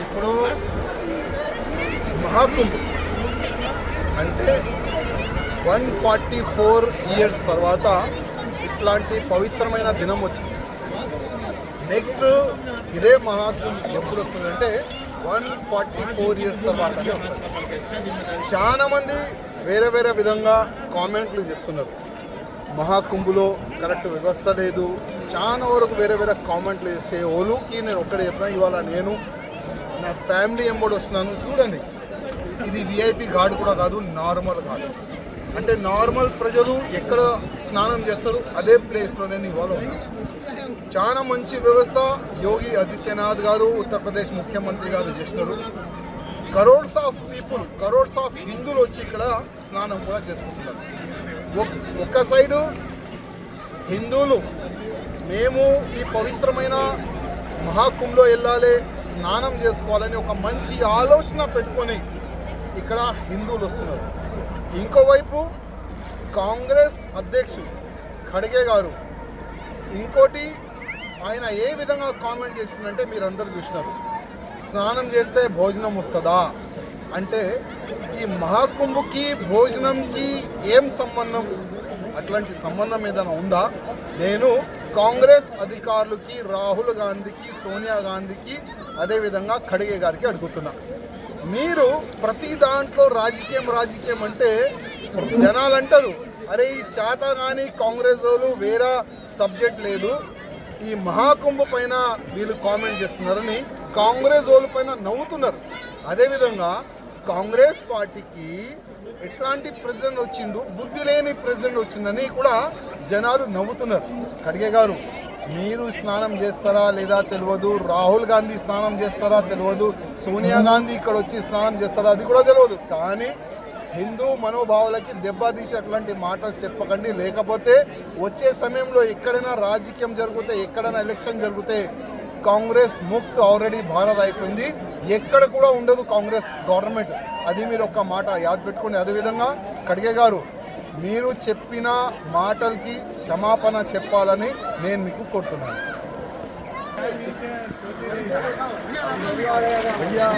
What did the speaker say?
ఇప్పుడు మహాకుంభ్ అంటే one forty four years తర్వాత ఇట్లాంటి పవిత్రమైన దినం వచ్చింది. నెక్స్ట్ ఇదే మహాకుంభ్ ఎప్పుడు వస్తుందంటే వన్ ఫార్టీ ఫోర్ ఇయర్స్ తర్వాతనే వస్తుంది చాలా మంది వేరే వేరే విధంగా కామెంట్లు చేస్తున్నారు. మహాకుంభులో కరెక్ట్ వ్యవస్థ లేదు. చాలా వరకు వేరే వేరే కామెంట్లు చేసే ఓలుకి నేను ఒక్కడే చెప్పిన ఇవాళ నేను నా ఫ్యామిలీ ఎంబడి వస్తున్నాను. చూడండి. ఇది విఐపి గాడు కూడా కాదు నార్మల్ ఘాట్. అంటే నార్మల్ ప్రజలు ఎక్కడ స్నానం చేస్తారు అదే ప్లేస్లో నేను ఇవాళ చాలా మంచి వ్యవస్థ. యోగి ఆదిత్యనాథ్ గారు ఉత్తరప్రదేశ్ ముఖ్యమంత్రి గారు చేసినారు. Crores of people crores of హిందువులు వచ్చి ఇక్కడ స్నానం కూడా చేసుకుంటున్నారు. ఒక్- ఒక్క సైడు హిందువులు. మేము ఈ పవిత్రమైన మహాకుంభలో వెళ్ళాలి స్నానం చేసుకోవాలని ఒక మంచి ఆలోచన పెట్టుకొని ఇక్కడ హిందువులు వస్తున్నారు. ఇంకోవైపు కాంగ్రెస్ అధ్యక్షుడు ఖడ్గే గారు ఇంకోటి ఆయన ఏ విధంగా కామెంట్ చేసిందంటే మీరందరూ చూసినారు. స్నానం చేస్తే భోజనం వస్తుందా? అంటే ఈ మహాకుంభకి భోజనంకి ఏం సంబంధం? అట్లాంటి సంబంధం ఏదైనా ఉందా? నేను కాంగ్రెస్ అధికారులకి రాహుల్ గాంధీకి సోనియా గాంధీకి అదేవిధంగా ఖడ్గే గారికి అడుగుతున్నా. మీరు ప్రతి దాంట్లో రాజకీయం రాజకీయం అంటే జనాలు అంటారు అరే ఈ చేత కానీ కాంగ్రెస్ వాళ్ళు వేరే సబ్జెక్ట్ లేదు. ఈ మహాకుంభ పైన వీళ్ళు కామెంట్ చేస్తున్నారని కాంగ్రెస్ వాళ్ళ పైన నవ్వుతున్నారు. అదేవిధంగా కాంగ్రెస్ పార్టీకి ఎట్లాంటి ప్రెసిడెంట్ వచ్చిండు బుద్ధి లేని ప్రెసిడెంట్ వచ్చిందని కూడా జనాలు నవ్వుతున్నారు. ఖడ్గే గారు మీరు స్నానం చేస్తారా లేదా తెలియదు. రాహుల్ గాంధీ స్నానం చేస్తారా తెలియదు. సోనియా గాంధీ ఇక్కడ వచ్చి స్నానం చేస్తారా అది కూడా తెలియదు. కానీ హిందూ మనోభావాలకి దెబ్బతీసి అట్లాంటి మాటలు చెప్పకండి. లేకపోతే వచ్చే సమయంలో ఎక్కడైనా రాజకీయం జరిగితే ఎక్కడైనా ఎలక్షన్ జరిగితే కాంగ్రెస్ ముక్త్ ఆల్రెడీ భారత్ అయిపోయింది. ఎక్కడ కూడా ఉండదు కాంగ్రెస్ గవర్నమెంట్. అది మీరు ఒక్క మాట యాద్ పెట్టుకోండి. అదేవిధంగా ఖడ్గే గారు మీరు చెప్పిన మాటలకి క్షమాపణ చెప్పాలని నేను మీకు కోరుతున్నాను. అయ్యా.